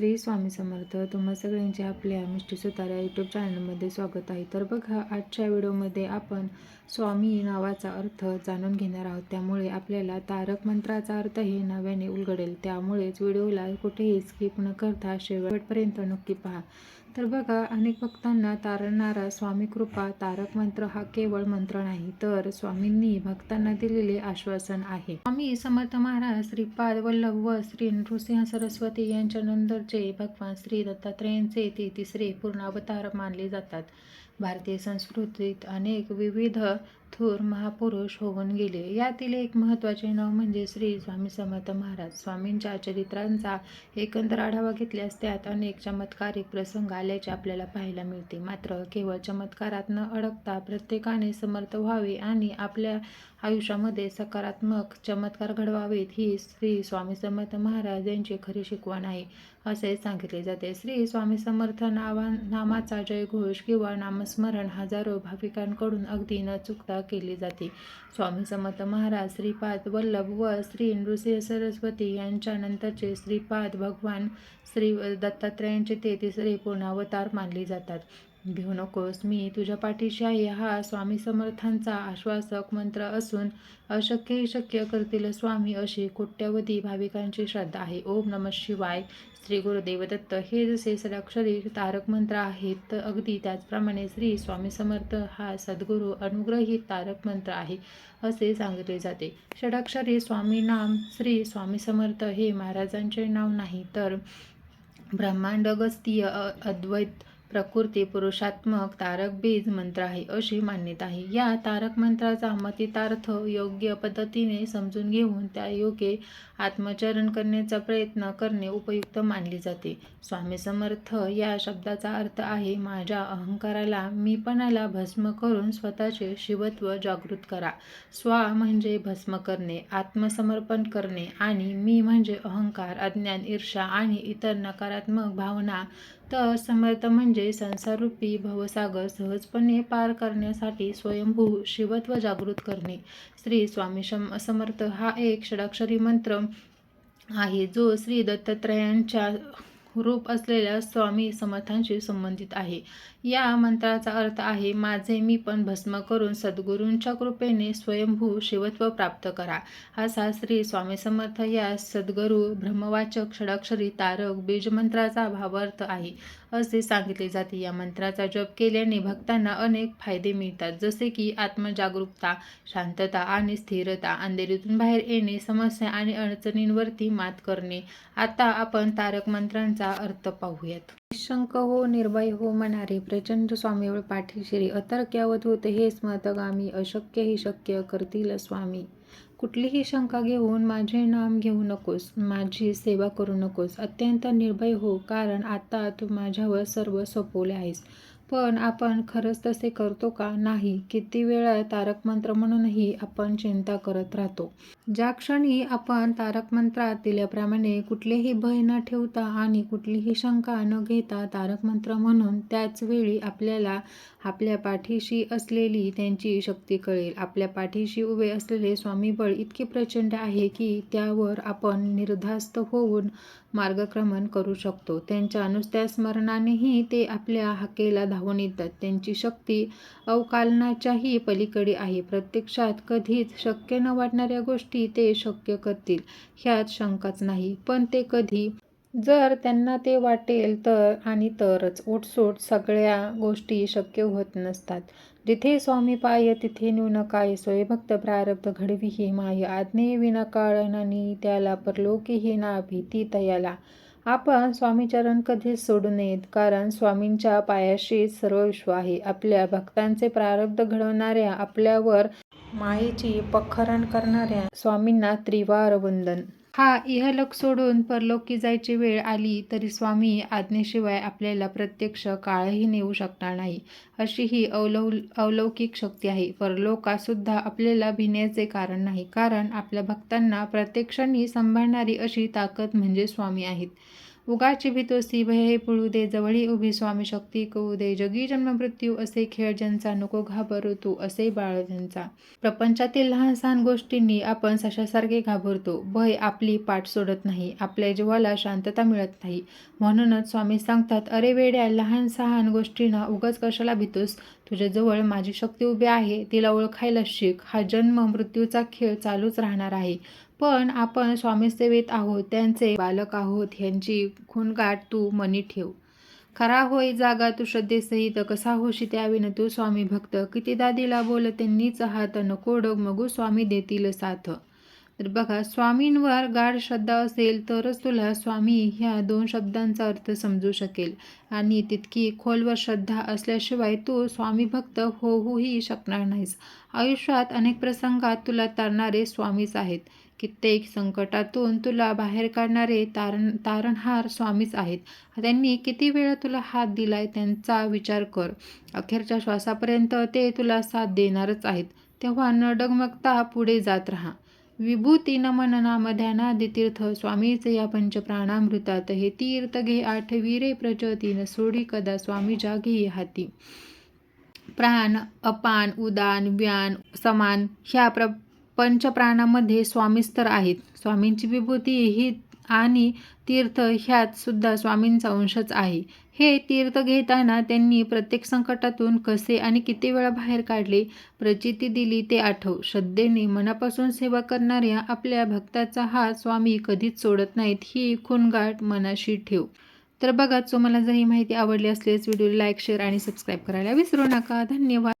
श्री स्वामी समर्थ. तुम्हा सगळ्यांचे आपल्या मिष्टी सुतारा यूट्यूब चॅनलमध्ये स्वागत आहे. तर बघा आजच्या व्हिडिओमध्ये आपण स्वामी नावाचा अर्थ जाणून घेणार आहोत. त्यामुळे आपल्याला तारक मंत्राचा अर्थही नव्याने उलगडेल. त्यामुळेच व्हिडिओला कुठेही स्किप न करता शेवटपर्यंत नक्की पहा. तर बघा अनेक भक्तांना तारणारा स्वामी कृपा तारक मंत्र हा केवळ मंत्र नाही तर स्वामींनी भक्तांना दिलेले आश्वासन आहे. स्वामी समर्थ महाराज श्रीपाद वल्लभ व श्री नृसिंह सरस्वती यांच्या नंतरचे भगवान श्री दत्तात्रेयांचे ते तिसरे पूर्ण अवतार मानले जातात. भारतीय संस्कृतीत अनेक विविध थोर महापुरुष होऊन गेले. यातील एक महत्त्वाचे नाव म्हणजे श्री स्वामी समर्थ महाराज. स्वामींच्या चरित्रांचा एकंदर आढावा घेतल्यास त्यात अनेक चमत्कारिक प्रसंग आल्याचे आपल्याला पाहायला मिळते. मात्र केवळ चमत्कारात न अडकता प्रत्येकाने समर्थ व्हावे आणि आपल्या आयुष्यामध्ये सकारात्मक चमत्कार घडवावेत ही श्री स्वामी समर्थ महाराज यांची खरी शिकवण आहे. असे सांगितले जाते. श्री स्वामी समर्थ नावा नामाचा जयघोष किंवा नामस्मरण हजारो भाविकांकडून अगदी न चुकता केली जाते. स्वामी समर्थ महाराज श्रीपाद वल्लभ व श्री नृसिंह सरस्वती यांच्या नंतरचे श्रीपाद भगवान श्री दत्तात्रयांचे ते तिसरे पूर्णावतार मानले जातात. भिऊ नकोस मी तुझ्या पाठीशी आहे. हा स्वामी समर्थांचा आश्वासक मंत्र असून अशक्यही शक्य करतील स्वामी अशी कोट्यवधी भाविकांची श्रद्धा आहे. ओम नम शिवाय श्री गुरुदेवदत्त. हे जसे सडाक्षरी तारक मंत्र आहेत तर अगदी त्याचप्रमाणे श्री स्वामी समर्थ हा सद्गुरू अनुग्रहित तारक मंत्र आहे असे सांगितले जाते. षडाक्षरी स्वामी नाम श्री स्वामी समर्थ हे महाराजांचे नाव नाही तर ब्रह्मांडगस्तीय अ- अद्वैत प्रकृती पुरुषात्मक तारक बीज मंत्र आहे अशी मान्यता आहे. या तारक मंत्राचा मतितार्थ योग्य पद्धतीने समजून घेऊन त्या योगे आत्मचरण करण्याचा प्रयत्न करणे उपयुक्त मानले जाते. स्वामी समर्थ या शब्दाचा अर्थ आहे माझ्या अहंकाराला मीपणाला भस्म करून स्वतःचे शिवत्व जागृत करा. स्वा म्हणजे भस्म करणे आत्मसमर्पण करणे आणि मी म्हणजे अहंकार अज्ञान ईर्षा आणि इतर नकारात्मक भावना तर समर्थ म्हणजे संसाररूपी भवसागर सहजपणे पार करण्यासाठी स्वयंभू शिवत्व जागृत करणे. श्री स्वामी शम समर्थ हा एक षडाक्षरी मंत्र आहे जो श्री दत्तात्रयांच्या रूप असलेल्या स्वामी समर्थांशी संबंधित आहे. या मंत्राचा अर्थ आहे माझे मी पण भस्म करून सद्गुरूंच्या कृपेने स्वयंभू शिवत्व प्राप्त करा. असा श्री स्वामी समर्थ या सद्गुरू ब्रह्मवाचक षडाक्षरी तारक बीजमंत्राचा भावार्थ आहे. असे सांगितले जाते. या मंत्राचा जप केल्याने भक्तांना अनेक फायदे मिळतात. जसे की आत्मजागरूकता शांतता आणि स्थिरता अंधेरीतून बाहेर येणे समस्या आणि अडचणींवरती मात करणे. आता आपण तारक मंत्रांचा अर्थ पाहूयात. निशंक हो निर्भय हो म्हणारे प्रचंड स्वामीवर पाठीशिरी अतर्क्यावत होते हे स्मतगामी अशक्य ही शक्य करतील स्वामी. कुठलीही शंका घेऊन माझे नाम घेऊ नकोस माझी सेवा करू नकोस. अत्यंत निर्भय हो कारण आता तू माझ्यावर सर्व सोपवले आहेस. पण आपण खरंच तसे करतो का? नाही. किती वेळा तारक मंत्र म्हणूनही आपण चिंता करत राहतो. ज्या क्षणी आपण तारक मंत्रात दिल्याप्रमाणे कुठलेही भय न ठेवता आणि कुठलीही शंका न घेता तारक मंत्र म्हणून त्याच वेळी आपल्याला आपल्या पाठीशी असलेली त्यांची शक्ती कळेल. आपल्या पाठीशी उभे असलेले स्वामीबळ इतके प्रचंड आहे की त्यावर आपण निर्धास्त होऊन मार्गक्रमण करू शकतो. त्यांच्या नुसत्या स्मरणानेही ते आपल्या हाकेला राहून येतात. त्यांची शक्ती अवकालनाच्याही पलीकडे आहे. प्रत्यक्षात कधीच शक्य न वाटणाऱ्या गोष्टी ते शक्य करतील ह्यात शंकाच नाही. पण ते कधी? जर त्यांना ते वाटेल तर आणि तरच. ओटसोट सगळ्या गोष्टी शक्य होत नसतात. जिथे स्वामी पाय तिथे न्यून काय? स्वयंभक्त प्रारब्ध घडविही माय. आज्ञे विनाकाळनानी त्याला परलोकीही ना भीती तयाला आपण स्वामीचरण कधीच सोडू नयेत कारण स्वामींच्या पायाशीच सर्व विश्व आहे. आपल्या भक्तांचे प्रारब्ध घडवणाऱ्या आपल्यावर मायेची पखरण करणाऱ्या स्वामींना त्रिवार वंदन हा इहलोक सोडून परलोकी जायची वेळ आली तरी स्वामी आज्ञेशिवाय आपल्याला प्रत्यक्ष काळही नेऊ शकणार नाही. अशी ही अवलौ अवलौकिक शक्ती आहे. परलोकासुद्धा आपल्याला भिण्याचे कारण नाही. कारण आपल्या भक्तांना प्रत्यक्षाने सांभाळणारी अशी ताकद म्हणजे स्वामी आहेत. उगाची भीतोसी भय हे पळू दे जवळी उभी स्वामी शक्ती कहू दे जगी जन्म मृत्यू असे खेळ ज्यांचा नको घाबरू तू असे बाळ त्यांचा प्रपंचातील लहान सहान गोष्टींनी आपण सशासारखे घाबरतो. भय आपली पाठ सोडत नाही आपल्या जीवाला शांतता मिळत नाही. म्हणूनच स्वामी सांगतात अरे वेड्या लहान सहान गोष्टींना उगाच कशाला भीतोस? तुझ्याजवळ माझी शक्ती उभी आहे तिला ओळखायला शिक. हा जन्म मृत्यूचा खेळ चालूच राहणार आहे. पण आपण स्वामीसेवेत आहोत त्यांचे बालक आहोत ह्यांची खूनगाठ तू मनी ठेव. खरा होई जागा तू श्रद्धेसहित कसा होशी त्याविन तू स्वामी भक्त. किती दादीला बोल त्यांनीच हात नको डगमगू स्वामी देतील साथ. तर बघा स्वामींवर गाढ श्रद्धा असेल तरच तुला स्वामी ह्या दोन शब्दांचा अर्थ समजू शकेल. आणि तितकी खोलवर श्रद्धा असल्याशिवाय तू स्वामी भक्त होऊही शकणार नाहीस. आयुष्यात अनेक प्रसंगात तुला तारणारे स्वामीच आहेत. कित्येक संकटातून तुला बाहेर काढणारे तारण तारणहार स्वामीच आहेत. त्यांनी किती वेळा तुला हात दिलाय त्यांचा विचार कर. अखेरच्या श्वासापर्यंत ते तुला साथ देणारच आहेत. तेव्हा न डगमगता पुढे जात राहा. विभूती नमन नाम ध्यानादि तीर्थ स्वामीचे या पंचप्राणामृतात हे तीर्थ घे आठवीरे प्रचतीन सोडी कदा स्वामी जागी हाती. प्राण अपान उदान व्यान समान ह्या प्र पंचप्राणामध्ये स्वामीस्तर आहेत. स्वामींची विभूती ही आणि तीर्थ ह्यात सुद्धा स्वामींचा अंशच आहे. हे तीर्थ घेताना त्यांनी प्रत्येक संकटातून कसे आणि किती वेळा बाहेर काढले प्रचिती दिली ते आठव. श्रद्धेने मनापासून सेवा करणाऱ्या आपल्या भक्ताचा हा स्वामी कधीच सोडत नाहीत ही खूणगाठ मनाशी ठेव. तर बघा तुम्हाला जर ही माहिती आवडली असल्यास व्हिडिओ लाईक शेअर आणि सबस्क्राईब करायला विसरू नका. धन्यवाद.